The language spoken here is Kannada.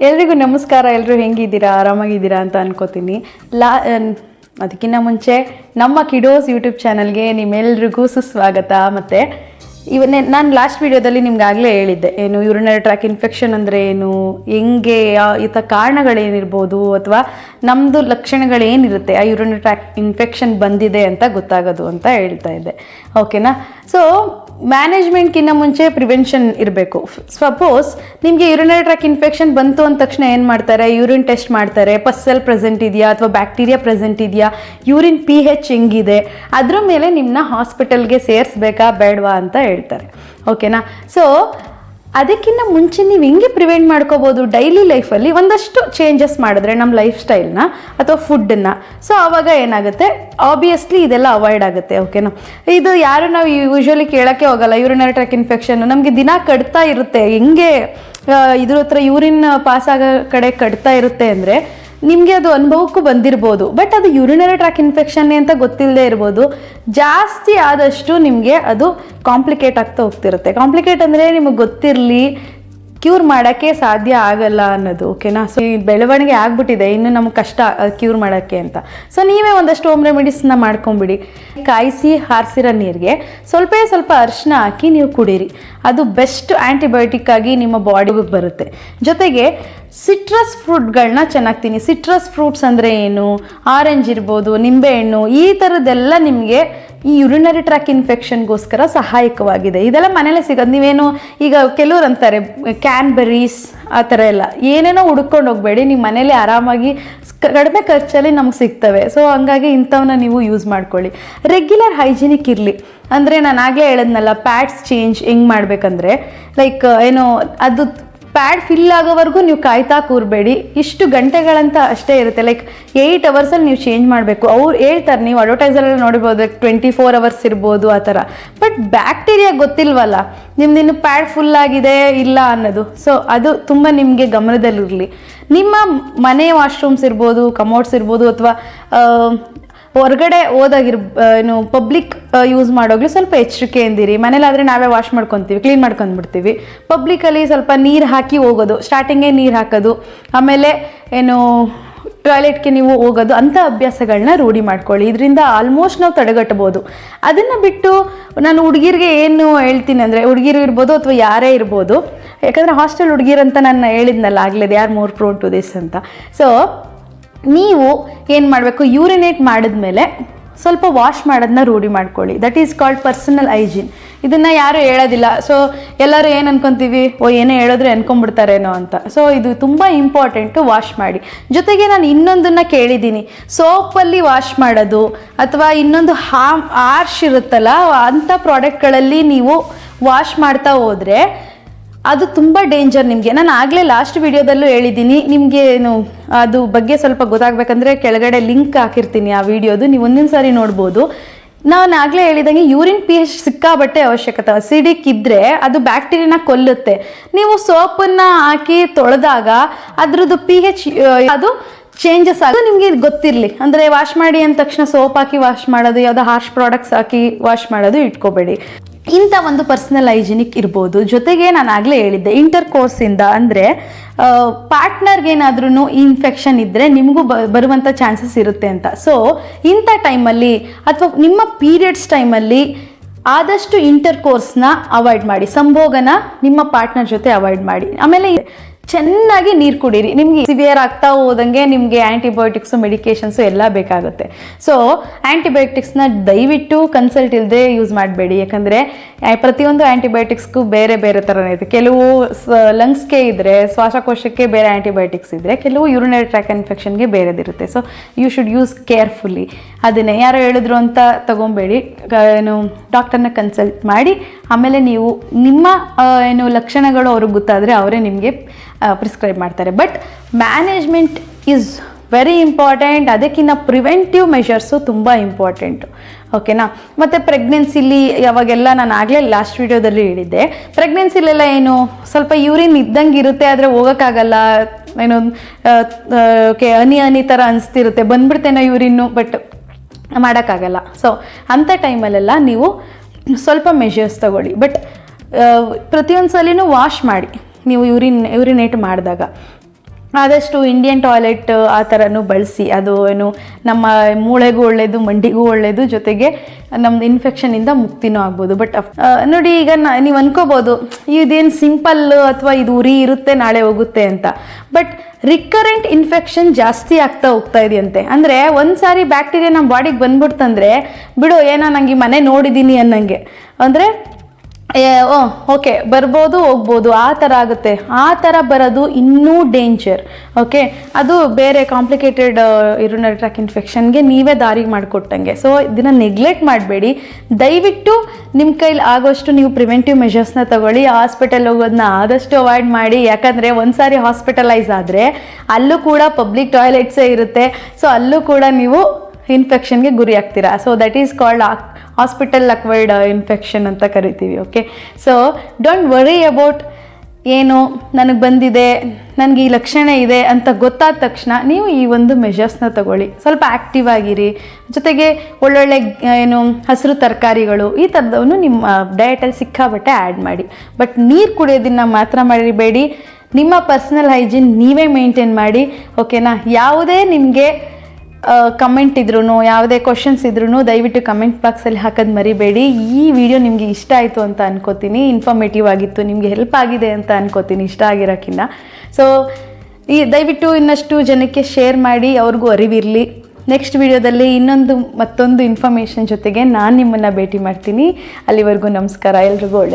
ಎಲ್ರಿಗೂ ನಮಸ್ಕಾರ ಎಲ್ಲರೂ ಹೆಂಗಿದ್ದೀರಾ? ಆರಾಮಾಗಿದ್ದೀರಾ ಅಂತ ಅನ್ಕೋತೀನಿ. ಲಾ ಅದಕ್ಕಿಂತ ಮುಂಚೆ ನಮ್ಮ ಕಿಡೋಸ್ ಯೂಟ್ಯೂಬ್ ಚಾನಲ್ಗೆ ನಿಮ್ಮೆಲ್ರಿಗೂ ಸುಸ್ವಾಗತ. ಮತ್ತು ಇವನ್ನೇ ನಾನು ಲಾಸ್ಟ್ ವೀಡಿಯೋದಲ್ಲಿ ನಿಮ್ಗಾಗಲೇ ಹೇಳಿದ್ದೆ. ಏನು ಯೂರಿನರಿ ಟ್ರ್ಯಾಕ್ ಇನ್ಫೆಕ್ಷನ್ ಅಂದರೆ ಏನು, ಹೆಂಗೆ ಈತ ಕಾರಣಗಳೇನಿರ್ಬೋದು, ಅಥವಾ ನಮ್ಮದು ಲಕ್ಷಣಗಳೇನಿರುತ್ತೆ, ಆ ಯೂರಿನರಿ ಟ್ರ್ಯಾಕ್ ಇನ್ಫೆಕ್ಷನ್ ಬಂದಿದೆ ಅಂತ ಗೊತ್ತಾಗೋದು ಅಂತ ಹೇಳ್ತಾ ಇದ್ದೆ. ಓಕೆನಾ ಸೊ ಮ್ಯಾನೇಜ್ಮೆಂಟ್ಗಿಂತ ಮುಂಚೆ ಪ್ರಿವೆನ್ಷನ್ ಇರಬೇಕು. ಸಪೋಸ್ ನಿಮಗೆ ಯೂರಿನರಿ ಟ್ರ್ಯಾಕ್ ಇನ್ಫೆಕ್ಷನ್ ಬಂತು ಅಂದ ತಕ್ಷಣ ಏನು ಮಾಡ್ತಾರೆ? ಯೂರಿನ್ ಟೆಸ್ಟ್ ಮಾಡ್ತಾರೆ. ಪಸ್ಸಲ್ ಪ್ರೆಸೆಂಟ್ ಇದೆಯಾ ಅಥವಾ ಬ್ಯಾಕ್ಟೀರಿಯಾ ಪ್ರೆಸೆಂಟ್ ಇದೆಯಾ? ಯೂರಿನ್ ಪಿ ಹೆಚ್ ಹೆಂಗಿದೆ? ಅದ್ರ ಮೇಲೆ ನಿಮ್ಮನ್ನ ಹಾಸ್ಪಿಟಲ್ಗೆ ಸೇರಿಸ್ಬೇಕಾ ಬೇಡವಾ ಅಂತ ಹೇಳ್ತಾರೆ. ಓಕೆನಾ ಸೊ ಅದಕ್ಕಿಂತ ಮುಂಚೆ ನೀವು ಹೆಂಗೆ ಪ್ರಿವೆಂಟ್ ಮಾಡ್ಕೋಬೋದು? ಡೈಲಿ ಲೈಫಲ್ಲಿ ಒಂದಷ್ಟು ಚೇಂಜಸ್ ಮಾಡಿದ್ರೆ ನಮ್ಮ ಲೈಫ್ ಸ್ಟೈಲ್ನ ಅಥವಾ ಫುಡ್ಡನ್ನು ಸೊ ಆವಾಗ ಏನಾಗುತ್ತೆ? ಆಬ್ವಿಯಸ್ಲಿ ಇದೆಲ್ಲ ಅವಾಯ್ಡ್ ಆಗುತ್ತೆ ಓಕೆನಾ ಇದು ಯಾರು ನಾವು ಯೂಶ್ವಲಿ ಕೇಳೋಕ್ಕೆ ಹೋಗಲ್ಲ. ಯೂರಿನರಿ ಟ್ರ್ಯಾಕ್ ಇನ್ಫೆಕ್ಷನ್ ನಮಗೆ ದಿನ ಕಡ್ತಾ ಇರುತ್ತೆ. ಹೆಂಗೆ ಇದ್ರ ಹತ್ರ ಯೂರಿನ್ ಪಾಸ್ ಆಗೋ ಕಡೆ ಕಡ್ತಾ ಇರುತ್ತೆ ಅಂದರೆ ನಿಮಗೆ ಅದು ಅನುಭವಕ್ಕೂ ಬಂದಿರ್ಬೋದು. ಬಟ್ ಅದು ಯೂರಿನರಿ ಟ್ರ್ಯಾಕ್ ಇನ್ಫೆಕ್ಷನ್ ಅಂತ ಗೊತ್ತಿಲ್ಲದೆ ಇರ್ಬೋದು. ಜಾಸ್ತಿ ಆದಷ್ಟು ನಿಮಗೆ ಅದು ಕಾಂಪ್ಲಿಕೇಟ್ ಆಗ್ತಾ ಹೋಗ್ತಿರುತ್ತೆ. ಕಾಂಪ್ಲಿಕೇಟ್ ಅಂದರೆ ನಿಮಗೆ ಗೊತ್ತಿರಲಿ ಕ್ಯೂರ್ ಮಾಡೋಕ್ಕೆ ಸಾಧ್ಯ ಆಗಲ್ಲ ಅನ್ನೋದು ಓಕೆನಾ ಸೊ ಈ ಬೆಳವಣಿಗೆ ಆಗ್ಬಿಟ್ಟಿದೆ, ಇನ್ನು ನಮ್ಗೆ ಕಷ್ಟ ಕ್ಯೂರ್ ಮಾಡೋಕ್ಕೆ ಅಂತ. ಸೊ ನೀವೇ ಒಂದಷ್ಟು ಹೋಮ್ ರೆಮಿಡೀಸ್ನ ಮಾಡ್ಕೊಂಬಿಡಿ. ಕಾಯಿಸಿ, ಹಾರಿಸಿರೋ ನೀರಿಗೆ ಸ್ವಲ್ಪ ಸ್ವಲ್ಪ ಅರಿಶಿನ ಹಾಕಿ ನೀವು ಕುಡೀರಿ. ಅದು ಬೆಸ್ಟ್ ಆ್ಯಂಟಿಬಯೋಟಿಕ್ ಆಗಿ ನಿಮ್ಮ ಬಾಡಿಗೆ ಬರುತ್ತೆ. ಜೊತೆಗೆ ಸಿಟ್ರಸ್ ಫ್ರೂಟ್ಗಳನ್ನ ಚೆನ್ನಾಗಿ ತಿನ್ನಿ. ಸಿಟ್ರಸ್ ಫ್ರೂಟ್ಸ್ ಅಂದರೆ ಏನು? ಆರೆಂಜ್ ಇರ್ಬೋದು, ನಿಂಬೆಹಣ್ಣು, ಈ ಥರದ್ದೆಲ್ಲ ನಿಮಗೆ ಈ ಯುರಿನರಿ ಟ್ರ್ಯಾಕ್ ಇನ್ಫೆಕ್ಷನ್ಗೋಸ್ಕರ ಸಹಾಯಕವಾಗಿದೆ. ಇದೆಲ್ಲ ಮನೇಲೆ ಸಿಗೋದು. ನೀವೇನು ಈಗ ಕೆಲವ್ರು ಅಂತಾರೆ ಕ್ಯಾನ್ಬೆರೀಸ್ ಆ ಥರ ಎಲ್ಲ. ಏನೇನೋ ಹುಡ್ಕೊಂಡು ಹೋಗಬೇಡಿ. ನಿಮ್ಮ ಮನೇಲಿ ಆರಾಮಾಗಿ ಕಡಿಮೆ ಖರ್ಚಲ್ಲಿ ನಮ್ಗೆ ಸಿಗ್ತವೆ. ಸೊ ಹಂಗಾಗಿ ಇಂಥವನ್ನ ನೀವು ಯೂಸ್ ಮಾಡ್ಕೊಳ್ಳಿ. ರೆಗ್ಯುಲರ್ ಹೈಜಿನಿಕ್ ಇರಲಿ. ಅಂದರೆ ನಾನು ಆಗಲೇ ಹೇಳದ್ನಲ್ಲ ಪ್ಯಾಡ್ಸ್ ಚೇಂಜ್ ಹೆಂಗೆ ಮಾಡಬೇಕಂದ್ರೆ ಲೈಕ್ ಏನು, ಅದು ಪ್ಯಾಡ್ ಫಿಲ್ ಆಗೋವರೆಗೂ ನೀವು ಕಾಯ್ತಾ ಕೂರಬೇಡಿ. ಇಷ್ಟು ಗಂಟೆಗಳಂತ ಅಷ್ಟೇ ಇರುತ್ತೆ. ಲೈಕ್ ಏಯ್ಟ್ ಅವರ್ಸಲ್ಲಿ ನೀವು ಚೇಂಜ್ ಮಾಡಬೇಕು. ಅವ್ರು ಹೇಳ್ತಾರೆ, ನೀವು ಅಡ್ವರ್ಟೈಸರಲ್ಲಿ ನೋಡಿರ್ಬೋದು ಟ್ವೆಂಟಿ ಫೋರ್ ಅವರ್ಸ್ ಇರ್ಬೋದು ಆ ಥರ. ಬಟ್ ಬ್ಯಾಕ್ಟೀರಿಯಾ ಗೊತ್ತಿಲ್ವಲ್ಲ? ನಿಮ್ದಿನ್ನು ಪ್ಯಾಡ್ ಫುಲ್ ಆಗಿದೆ ಇಲ್ಲ ಅನ್ನೋದು. ಸೊ ಅದು ತುಂಬ ನಿಮಗೆ ಗಮನದಲ್ಲಿರಲಿ. ನಿಮ್ಮ ಮನೆ ವಾಶ್ರೂಮ್ಸ್ ಇರ್ಬೋದು ಕಮೋಡ್ಸ್ ಇರ್ಬೋದು ಅಥವಾ ಹೊರಗಡೆ ಹೋದಾಗಿರ್ ಏನು ಪಬ್ಲಿಕ್ ಯೂಸ್ ಮಾಡೋಗ್ಲಿ ಸ್ವಲ್ಪ ಎಚ್ಚರಿಕೆಯಿಂದಿರಿ. ಮನೇಲಾದರೆ ನಾವೇ ವಾಶ್ ಮಾಡ್ಕೊತೀವಿ ಕ್ಲೀನ್ ಮಾಡ್ಕೊಂಡ್ಬಿಡ್ತೀವಿ. ಪಬ್ಲಿಕಲ್ಲಿ ಸ್ವಲ್ಪ ನೀರು ಹಾಕಿ ಹೋಗೋದು ಸ್ಟಾರ್ಟಿಂಗೇ ನೀರು ಹಾಕೋದು, ಆಮೇಲೆ ಏನು ಟಾಯ್ಲೆಟ್ಗೆ ನೀವು ಹೋಗೋದು, ಅಂಥ ಅಭ್ಯಾಸಗಳನ್ನ ರೂಢಿ ಮಾಡ್ಕೊಳ್ಳಿ. ಇದರಿಂದ ಆಲ್ಮೋಸ್ಟ್ ನಾವು ತಡೆಗಟ್ಟಬೋದು ಅದನ್ನು ಬಿಟ್ಟು ನಾನು ಹುಡುಗಿರಿಗೆ ಏನು ಹೇಳ್ತೀನಿ ಅಂದರೆ, ಹುಡುಗಿರು ಇರ್ಬೋದು ಅಥವಾ ಯಾರೇ ಇರ್ಬೋದು, ಯಾಕಂದರೆ ಹಾಸ್ಟೆಲ್ ಹುಡುಗಿರಂತ ನಾನು ಹೇಳಿದ್ನಲ್ಲ ಆಗಲೇ ಯಾರು ಮೋರ್ ಪ್ರೋನ್ ಟು ದಿಸ್ ಅಂತ. ಸೊ ನೀವು ಏನು ಮಾಡಬೇಕು ಯೂರಿನೇಟ್ ಮಾಡಿದ್ಮೇಲೆ ಸ್ವಲ್ಪ ವಾಶ್ ಮಾಡೋದನ್ನ ರೂಢಿ ಮಾಡ್ಕೊಳ್ಳಿ. That is called personal hygiene ಇದನ್ನು ಯಾರು ಹೇಳೋದಿಲ್ಲ. ಸೊ ಎಲ್ಲರೂ ಏನು ಅನ್ಕೊತೀವಿ? ಓ, ಏನೇ ಹೇಳಿದ್ರೆ ಅನ್ಕೊಂಡ್ಬಿಡ್ತಾರೇನೋ ಅಂತ. ಸೊ ಇದು ತುಂಬ ಇಂಪಾರ್ಟೆಂಟು ವಾಶ್ ಮಾಡಿ. ಜೊತೆಗೆ ನಾನು ಇನ್ನೊಂದನ್ನು ಕೇಳಿದ್ದೀನಿ. ಸೋಪಲ್ಲಿ ವಾಶ್ ಮಾಡೋದು ಅಥವಾ ಇನ್ನೊಂದು ಹಾಮ್ ಆರ್ಶ್ ಇರುತ್ತಲ್ಲ, ಅಂಥ ಪ್ರಾಡಕ್ಟ್ಗಳಲ್ಲಿ ನೀವು ವಾಶ್ ಮಾಡ್ತಾ ಹೋದರೆ ಅದು ತುಂಬ ಡೇಂಜರ್ ನಿಮಗೆ. ನಾನು ಆಗಲೇ ಲಾಸ್ಟ್ ವಿಡಿಯೋದಲ್ಲೂ ಹೇಳಿದ್ದೀನಿ ನಿಮಗೆ ಏನು, ಅದು ಬಗ್ಗೆ ಸ್ವಲ್ಪ ಗೊತ್ತಾಗಬೇಕಂದ್ರೆ ಕೆಳಗಡೆ ಲಿಂಕ್ ಹಾಕಿರ್ತೀನಿ ಆ ವಿಡಿಯೋದು, ನೀವು ಒಂದೊಂದು ಸಾರಿ ನೋಡ್ಬೋದು. ನಾನು ಆಗಲೇ ಹೇಳಿದಂಗೆ ಯೂರಿನ್ ಪಿ ಎಚ್ ಸಿಕ್ಕಾಬಟ್ಟೆ ಅವಶ್ಯಕತೆ ಅಸಿಡಿಕ್ ಇದ್ದರೆ ಅದು ಬ್ಯಾಕ್ಟೀರಿಯಾನ ಕೊಲ್ಲುತ್ತೆ. ನೀವು ಸೋಪನ್ನು ಹಾಕಿ ತೊಳೆದಾಗ ಅದ್ರದ್ದು ಪಿ ಎಚ್ ಅದು ಚೇಂಜಸ್ ಆಗ ನಿಮಗೆ ಗೊತ್ತಿರಲಿ. ಅಂದರೆ ವಾಶ್ ಮಾಡಿ ಅಂದ ತಕ್ಷಣ ಸೋಪ್ ಹಾಕಿ ವಾಶ್ ಮಾಡೋದು, ಯಾವುದೋ ಹಾರ್ಶ್ ಪ್ರಾಡಕ್ಟ್ಸ್ ಹಾಕಿ ವಾಶ್ ಮಾಡೋದು ಇಟ್ಕೋಬೇಡಿ. ಇಂಥ ಒಂದು ಪರ್ಸನಲ್ ಹೈಜಿನಿಕ್ ಇರ್ಬೋದು. ಜೊತೆಗೆ ನಾನು ಆಗಲೇ ಹೇಳಿದ್ದೆ ಇಂಟರ್ ಕೋರ್ಸಿಂದ ಅಂದರೆ ಪಾರ್ಟ್ನರ್ಗೆ ಏನಾದ್ರೂ ಇನ್ಫೆಕ್ಷನ್ ಇದ್ದರೆ ನಿಮಗೂ ಬರುವಂಥ ಚಾನ್ಸಸ್ ಇರುತ್ತೆ ಅಂತ. ಸೊ ಇಂಥ ಟೈಮಲ್ಲಿ ಅಥವಾ ನಿಮ್ಮ ಪೀರಿಯಡ್ಸ್ ಟೈಮಲ್ಲಿ ಆದಷ್ಟು ಇಂಟರ್ ಕೋರ್ಸ್ನ ಅವಾಯ್ಡ್ ಮಾಡಿ, ಸಂಭೋಗನ ನಿಮ್ಮ ಪಾರ್ಟ್ನರ್ ಜೊತೆ ಅವಾಯ್ಡ್ ಮಾಡಿ. ಆಮೇಲೆ ಚೆನ್ನಾಗಿ ನೀರು ಕುಡೀರಿ. ನಿಮಗೆ ಸಿವಿಯರ್ ಆಗ್ತಾ ಹೋದಂಗೆ ನಿಮಗೆ ಆ್ಯಂಟಿಬಯೋಟಿಕ್ಸು ಮೆಡಿಕೇಷನ್ಸು ಎಲ್ಲ ಬೇಕಾಗುತ್ತೆ. ಸೊ ಆ್ಯಂಟಿಬಯೋಟಿಕ್ಸ್ನ ದಯವಿಟ್ಟು ಕನ್ಸಲ್ಟ್ ಇಲ್ಲದೆ ಯೂಸ್ ಮಾಡಬೇಡಿ. ಯಾಕಂದರೆ ಪ್ರತಿಯೊಂದು ಆ್ಯಂಟಿಬಯೋಟಿಕ್ಸ್ಗೂ ಬೇರೆ ಬೇರೆ ಥರನೇ ಇದೆ. ಕೆಲವು ಲಂಗ್ಸ್ಗೆ ಇದ್ದರೆ ಶ್ವಾಸಕೋಶಕ್ಕೆ ಬೇರೆ ಆ್ಯಂಟಿಬಯೋಟಿಕ್ಸ್ ಇದ್ದರೆ ಕೆಲವು ಯೂರಿನರಿ ಟ್ರ್ಯಾಕ್ ಇನ್ಫೆಕ್ಷನ್ಗೆ ಬೇರೆದಿರುತ್ತೆ. So you should use carefully ಅದನ್ನೇ ಯಾರೋ ಹೇಳಿದ್ರು ಅಂತ ತಗೊಬೇಡಿ. ಏನು ಡಾಕ್ಟರ್ನ ಕನ್ಸಲ್ಟ್ ಮಾಡಿ. ಆಮೇಲೆ ನೀವು ನಿಮ್ಮ ಏನು ಲಕ್ಷಣಗಳು ಅವ್ರಿಗೆ ಗೊತ್ತಾದರೆ ಅವರೇ ನಿಮಗೆ ಪ್ರಿಸ್ಕ್ರೈಬ್ ಮಾಡ್ತಾರೆ. But management is very important ಅದಕ್ಕಿಂತ ಪ್ರಿವೆಂಟಿವ್ ಮೆಷರ್ಸು ತುಂಬ ಇಂಪಾರ್ಟೆಂಟು ಓಕೆನಾ ಮತ್ತು ಪ್ರೆಗ್ನೆನ್ಸಿಲಿ ಯಾವಾಗೆಲ್ಲ ನಾನು ಆಗಲೇ ಲಾಸ್ಟ್ ವೀಡಿಯೋದಲ್ಲಿ ಹೇಳಿದ್ದೆ. ಪ್ರೆಗ್ನೆನ್ಸಿಲೆಲ್ಲ ಏನು, ಸ್ವಲ್ಪ ಯೂರಿನ್ ಇದ್ದಂಗೆ ಇರುತ್ತೆ ಆದರೆ ಹೋಗೋಕ್ಕಾಗಲ್ಲ. ಏನು ಓಕೆ ಅನಿ ಅನಿ ಥರ ಅನಿಸ್ತಿರುತ್ತೆ. ಬಂದ್ಬಿಡ್ತೇನೋ ಯೂರಿನ್ನು ಬಟ್ ಮಾಡೋಕ್ಕಾಗಲ್ಲ. ಸೊ ಅಂಥ ಟೈಮಲ್ಲೆಲ್ಲ ನೀವು ಸ್ವಲ್ಪ ಮೆಷರ್ಸ್ ತಗೊಳ್ಳಿ. ಬಟ್ ಪ್ರತಿಯೊಂದು ಸಲಿನೂ ವಾಶ್ ಮಾಡಿ. ನೀವು ಯೂರಿನ್, ಯೂರಿನೇಟ್ ಮಾಡಿದಾಗ. ಆದಷ್ಟು ಇಂಡಿಯನ್ ಟಾಯ್ಲೆಟ್ ಆ ಥರನೂ ಬಳಸಿ. ಅದು ಏನು ನಮ್ಮ ಮೂಳೆಗೂ ಒಳ್ಳೆಯದು ಮಂಡಿಗೂ ಒಳ್ಳೆಯದು ಜೊತೆಗೆ ನಮ್ದು ಇನ್ಫೆಕ್ಷನಿಂದ ಮುಕ್ತಿನೂ ಆಗ್ಬೋದು. ಬಟ್ ನೋಡಿ ಈಗ ನೀವು ಅನ್ಕೋಬೋದು, ಇದೇನು ಸಿಂಪಲ್ ಅಥವಾ ಇದು ಉರಿ ಇರುತ್ತೆ, ನಾಳೆ ಹೋಗುತ್ತೆ ಅಂತ. ಬಟ್ ರಿಕರೆಂಟ್ ಇನ್ಫೆಕ್ಷನ್ ಜಾಸ್ತಿ ಆಗ್ತಾ ಹೋಗ್ತಾ ಇದೆಯಂತೆ. ಅಂದರೆ ಒಂದು ಸಾರಿ ಬ್ಯಾಕ್ಟೀರಿಯಾ ನಮ್ಮ ಬಾಡಿಗೆ ಬಂದ್ಬಿಡ್ತಂದ್ರೆ, ಬಿಡು, ಏನೋ ನನಗೆ ಮನೆ ನೋಡಿದ್ದೀನಿ ಅನ್ನಂಗೆ. ಅಂದರೆ ಓ, ಓಕೆ, ಬರ್ಬೋದು, ಹೋಗ್ಬೋದು, ಆ ಥರ ಆಗುತ್ತೆ. ಆ ಥರ ಬರೋದು ಇನ್ನೂ ಡೇಂಜರ್ ಓಕೆ? ಅದು ಬೇರೆ ಕಾಂಪ್ಲಿಕೇಟೆಡ್ ಯೂರಿನರಿ ಟ್ರ್ಯಾಕ್ ಇನ್ಫೆಕ್ಷನ್ಗೆ ನೀವೇ ದಾರಿ ಮಾಡಿಕೊಟ್ಟಂಗೆ. ಸೊ ಇದನ್ನು ನೆಗ್ಲೆಕ್ಟ್ ಮಾಡಬೇಡಿ. ದಯವಿಟ್ಟು ನಿಮ್ಮ ಕೈಲಿ ಆಗೋಷ್ಟು ನೀವು ಪ್ರಿವೆಂಟಿವ್ ಮೆಷರ್ಸ್ನ ತಗೊಳ್ಳಿ. ಹಾಸ್ಪಿಟಲ್ ಹೋಗೋದನ್ನ ಆದಷ್ಟು ಅವಾಯ್ಡ್ ಮಾಡಿ. ಯಾಕಂದರೆ ಒಂದು ಸಾರಿ ಹಾಸ್ಪಿಟಲೈಸ್ ಆದರೆ ಅಲ್ಲೂ ಕೂಡ ಪಬ್ಲಿಕ್ ಟಾಯ್ಲೆಟ್ಸೇ ಇರುತ್ತೆ. ಸೊ ಅಲ್ಲೂ ಕೂಡ ನೀವು ಇನ್ಫೆಕ್ಷನ್ಗೆ ಗುರಿ ಆಗ್ತೀರಾ? So that is called hospital acquired infection ಅಂತ ಕರಿತೀವಿ okay so don't worry about ಏನು, ನನಗೆ ಬಂದಿದೆ, ನನಗೆ ಈ ಲಕ್ಷಣ ಇದೆ ಅಂತ ಗೊತ್ತಾದ ತಕ್ಷಣ ನೀವು ಈ ಒಂದು ಮೆಷರ್ಸ್ನ ತಗೊಳ್ಳಿ. ಸ್ವಲ್ಪ ಆ್ಯಕ್ಟಿವ್ ಆಗಿರಿ. ಜೊತೆಗೆ ಒಳ್ಳೊಳ್ಳೆ ಏನು, ಹಸಿರು ತರಕಾರಿಗಳು ಈ ಥರದವನ್ನು ನಿಮ್ಮ ಡಯಟಲ್ಲಿ ಸಿಕ್ಕಾಬಟ್ಟೆ ಆ್ಯಡ್ ಮಾಡಿ. ಬಟ್ ನೀರು ಕುಡಿಯೋದನ್ನ ಮಾತ್ರ ಮಾಡಿರಬೇಡಿ ನಿಮ್ಮ ಪರ್ಸ್ನಲ್ ಹೈಜೀನ್ ನೀವೇ ಮೇಂಟೈನ್ ಮಾಡಿ ಓಕೆನಾ ಯಾವುದೇ ನಿಮಗೆ ಕಮೆಂಟ್ ಇದ್ರೂ ಯಾವುದೇ ಕ್ವಶನ್ಸ್ ಇದ್ರೂ ದಯವಿಟ್ಟು ಕಮೆಂಟ್ ಬಾಕ್ಸಲ್ಲಿ ಹಾಕೋದು ಮರಿಬೇಡಿ. ಈ ವಿಡಿಯೋ ನಿಮಗೆ ಇಷ್ಟ ಆಯಿತು ಅಂತ ಅನ್ಕೋತೀನಿ. ಇನ್ಫಾರ್ಮೇಟಿವ್ ಆಗಿತ್ತು, ನಿಮಗೆ ಹೆಲ್ಪ್ ಆಗಿದೆ ಅಂತ ಅನ್ಕೋತೀನಿ ಇಷ್ಟ ಆಗಿರೋಕ್ಕಿಂತ ಸೊ ಈ ದಯವಿಟ್ಟು ಇನ್ನಷ್ಟು ಜನಕ್ಕೆ ಶೇರ್ ಮಾಡಿ, ಅವ್ರಿಗೂ ಅರಿವಿರಲಿ. ನೆಕ್ಸ್ಟ್ ವಿಡಿಯೋದಲ್ಲಿ ಇನ್ನೊಂದು ಮತ್ತೊಂದು ಇನ್ಫಾರ್ಮೇಷನ್ ಜೊತೆಗೆ ನಾನು ನಿಮ್ಮನ್ನು ಭೇಟಿ ಮಾಡ್ತೀನಿ. ಅಲ್ಲಿವರೆಗೂ ನಮಸ್ಕಾರ. ಎಲ್ರಿಗೂ ಒಳ್ಳೆಯದು